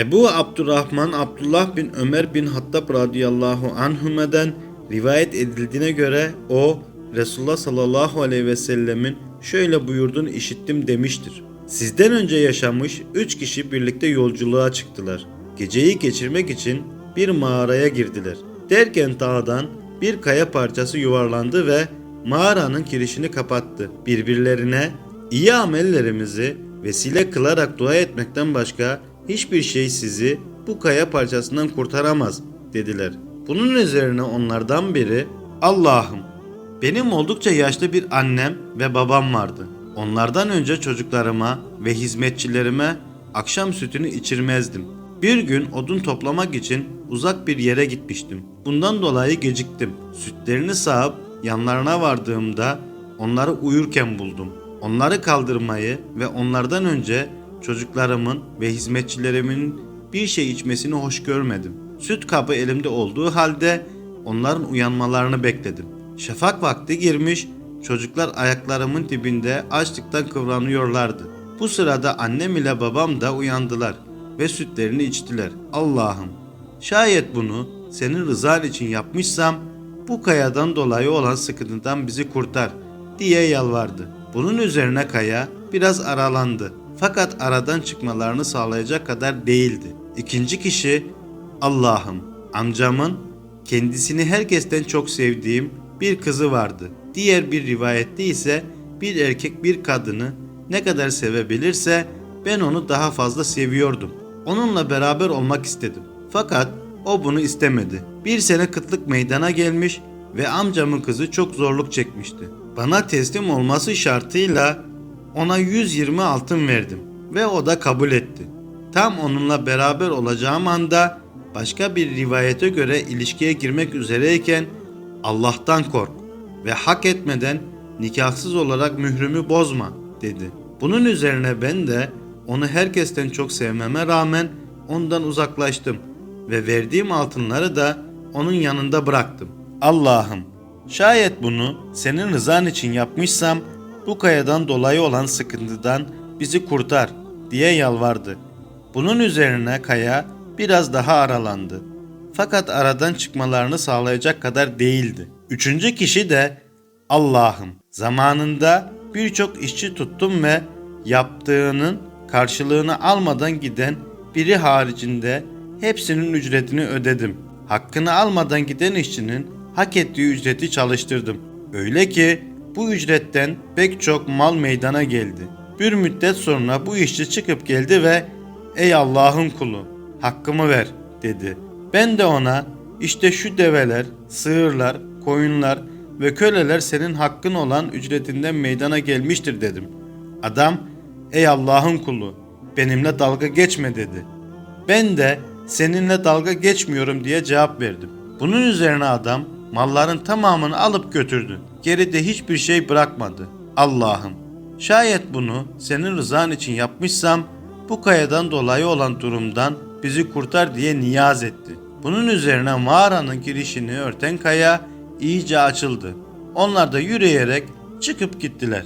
Ebu Abdurrahman Abdullah bin Ömer bin Hattab radıyallahu anhümeden rivayet edildiğine göre o Resulullah sallallahu aleyhi ve sellemin şöyle buyurduğunu işittim demiştir. Sizden önce yaşamış üç kişi birlikte yolculuğa çıktılar. Geceyi geçirmek için bir mağaraya girdiler. Derken dağdan bir kaya parçası yuvarlandı ve mağaranın girişini kapattı. Birbirlerine iyi amellerimizi vesile kılarak dua etmekten başka hiçbir şey sizi bu kaya parçasından kurtaramaz dediler. Bunun üzerine onlardan biri Allah'ım benim oldukça yaşlı bir annem ve babam vardı. Onlardan önce çocuklarıma ve hizmetçilerime akşam sütünü içirmezdim. Bir gün odun toplamak için uzak bir yere gitmiştim. Bundan dolayı geciktim. Sütlerini sağıp yanlarına vardığımda onları uyurken buldum. Onları kaldırmayı ve onlardan önce çocuklarımın ve hizmetçilerimin bir şey içmesini hoş görmedim. Süt kabı elimde olduğu halde onların uyanmalarını bekledim. Şafak vakti girmiş, çocuklar ayaklarımın dibinde açlıktan kıvranıyorlardı. Bu sırada annem ile babam da uyandılar ve sütlerini içtiler. Allah'ım, şayet bunu senin rızan için yapmışsam bu kayadan dolayı olan sıkıntıdan bizi kurtar diye yalvardı. Bunun üzerine kaya biraz aralandı. Fakat aradan çıkmalarını sağlayacak kadar değildi. İkinci kişi Allah'ım amcamın kendisini herkesten çok sevdiğim bir kızı vardı. Diğer bir rivayette ise bir erkek bir kadını ne kadar sevebilirse ben onu daha fazla seviyordum. Onunla beraber olmak istedim. Fakat o bunu istemedi. Bir sene kıtlık meydana gelmiş ve amcamın kızı çok zorluk çekmişti. Bana teslim olması şartıyla ona 120 altın verdim ve o da kabul etti. Tam onunla beraber olacağım anda başka bir rivayete göre ilişkiye girmek üzereyken Allah'tan kork ve hak etmeden nikahsız olarak mührümü bozma dedi. Bunun üzerine ben de onu herkesten çok sevmeme rağmen ondan uzaklaştım ve verdiğim altınları da onun yanında bıraktım. Allah'ım şayet bunu senin rızan için yapmışsam bu kayadan dolayı olan sıkıntıdan bizi kurtar diye yalvardı. Bunun üzerine kaya biraz daha aralandı. Fakat aradan çıkmalarını sağlayacak kadar değildi. Üçüncü kişi de Allah'ım zamanında birçok işçi tuttum ve yaptığının karşılığını almadan giden biri haricinde hepsinin ücretini ödedim. Hakkını almadan giden işçinin hak ettiği ücreti çalıştırdım. Öyle ki bu ücretten pek çok mal meydana geldi. Bir müddet sonra bu işçi çıkıp geldi ve ''Ey Allah'ın kulu, hakkımı ver.'' dedi. Ben de ona işte şu develer, sığırlar, koyunlar ve köleler senin hakkın olan ücretinden meydana gelmiştir dedim. Adam ey Allah'ın kulu benimle dalga geçme dedi. Ben de seninle dalga geçmiyorum diye cevap verdim. Bunun üzerine adam malların tamamını alıp götürdü. Geride hiçbir şey bırakmadı. Allah'ım şayet bunu senin rızan için yapmışsam bu kayadan dolayı olan durumdan bizi kurtar diye niyaz etti. Bunun üzerine mağaranın girişini örten kaya iyice açıldı. Onlar da yürüyerek çıkıp gittiler.